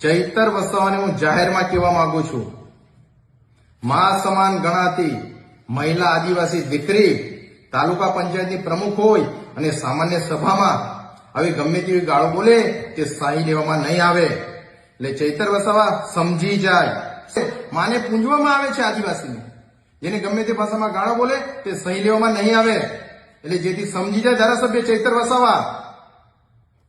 ચૈતર વસાવાને હું જાહેરમાં કહેવા માંગુ છું. મા સમાન ગણાતી મહિલા આદિવાસી દીકરી તાલુકા પંચાયતની પ્રમુખ હોય અને સામાન્ય સભામાં આવી ગમે તેવી ગાળો બોલે તે સાહી લેવામાં નહીં આવે. એટલે ચૈતર વસાવા સમજી જાય. માને પૂંજવામાં આવે છે આદિવાસીને. જેને ગમે તે ભાષામાં ગાળો બોલે તે સહી લેવામાં નહીં આવે. એટલે જેથી સમજી જાય ધારાસભ્ય ચૈતર વસાવા.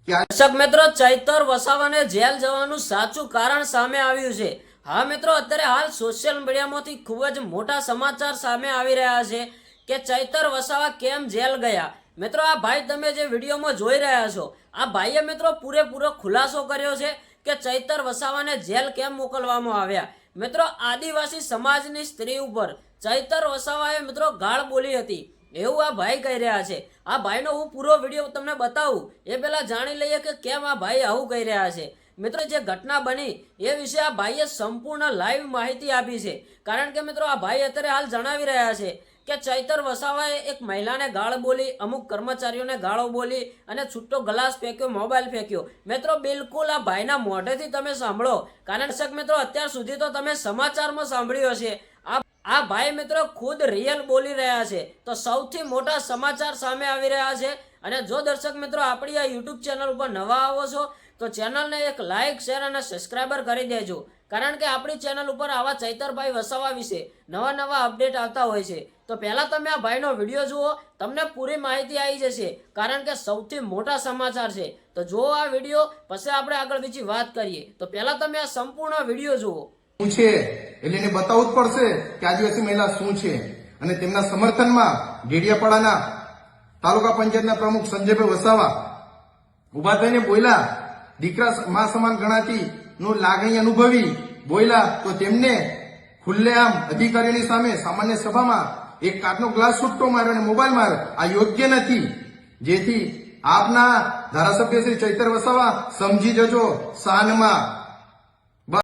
દર્શક મિત્રો, ચૈતર વસાવાને જેલ જવાનું સાચું કારણ સામે આવ્યું છે. હા મિત્રો, અત્યારે હાલ સોશિયલ મીડિયામાંથી ખૂબ જ મોટા સમાચાર સામે આવી રહ્યા છે કે ચૈતર વસાવા કેમ જેલ ગયા? મિત્રો, આ ભાઈ તમે જે વિડીયોમાં જોઈ રહ્યા છો, આ ભાઈએ મિત્રો પૂરેપૂરો ખુલાસો કર્યો છે કે ચૈતર વસાવાને જેલ કેમ મોકલવામાં આવ્યા? મિત્રો, આદિવાસી સમાજની સ્ત્રી ઉપર ચૈતર વસાવાએ મિત્રો ગાળ બોલી હતી. એવું આ ભાઈ કહી રહ્યા છે. આ ભાઈનો હું પૂરો વીડિયો તમને બતાવું. એ પહેલાં જાણી લઈએ કે કેમ આ ભાઈ આવું કહી રહ્યા છે. મિત્રો, જે ઘટના બની એ વિશે આ ભાઈએ સંપૂર્ણ લાઈવ માહિતી આપી છે. કારણ કે મિત્રો, આ ભાઈ અત્યારે હાલ જણાવી રહ્યા છે કે ચૈતર વસાવાએ એક મહિલાને ગાળ બોલી, અમુક કર્મચારીઓને ગાળો બોલી અને છૂટો ગ્લાસ ફેંક્યો મોબાઈલ ફેંક્યો. મિત્રો, બિલકુલ આ ભાઈના મોઢેથી તમે સાંભળો. કારણ મિત્રો, અત્યાર સુધી તો તમે સમાચારમાં સાંભળ્યો હશે. આ ભાઈ મિત્રો ખુદ રિયલ બોલી રહ્યા છે. તો સૌથી મોટા સમાચાર સામે આવી રહ્યા છે. અને જો દર્શક મિત્રો આપણી આ યુટ્યુબ ચેનલ ઉપર નવા આવો છો, તો ચેનલને એક લાઇક શેર અને સબસ્ક્રાઈબર કરી દેજો. કારણ કે આપણી ચેનલ ઉપર આવા ચૈતરભાઈ વસાવા વિશે નવા નવા અપડેટ આવતા હોય છે. તો પહેલાં તમે આ ભાઈનો વીડિયો જુઓ, તમને પૂરી માહિતી આવી જશે. કારણ કે સૌથી મોટા સમાચાર છે. તો જુઓ આ વીડિયો, પછી આપણે આગળ બીજી વાત કરીએ. તો પહેલાં તમે આ સંપૂર્ણ વીડિયો જુઓ. શું છે? એટલે એને બતાવવું જ પડશે કે આદિવાસી મહિલા શું છે. અને તેમના સમર્થનમાં ડેડિયાપાડાના તાલુકા પંચાયતના પ્રમુખ સંજયભાઈ વસાવા ઊભા થઈને બોલ્યા, દીકરા મા સમાન ગણાતી નો લાગણી અનુભવી. બોલ્યા, તો તેમને ખુલ્લેઆમ અધિકારીઓની સામે સામાન્ય સભામાં એક કાચનો ગ્લાસ છૂટતો માર્યો અને મોબાઈલ માર્યો. આ યોગ્ય નથી. જેથી આપના ધારાસભ્ય શ્રી ચૈતર વસાવા સમજી જજો શાનમાં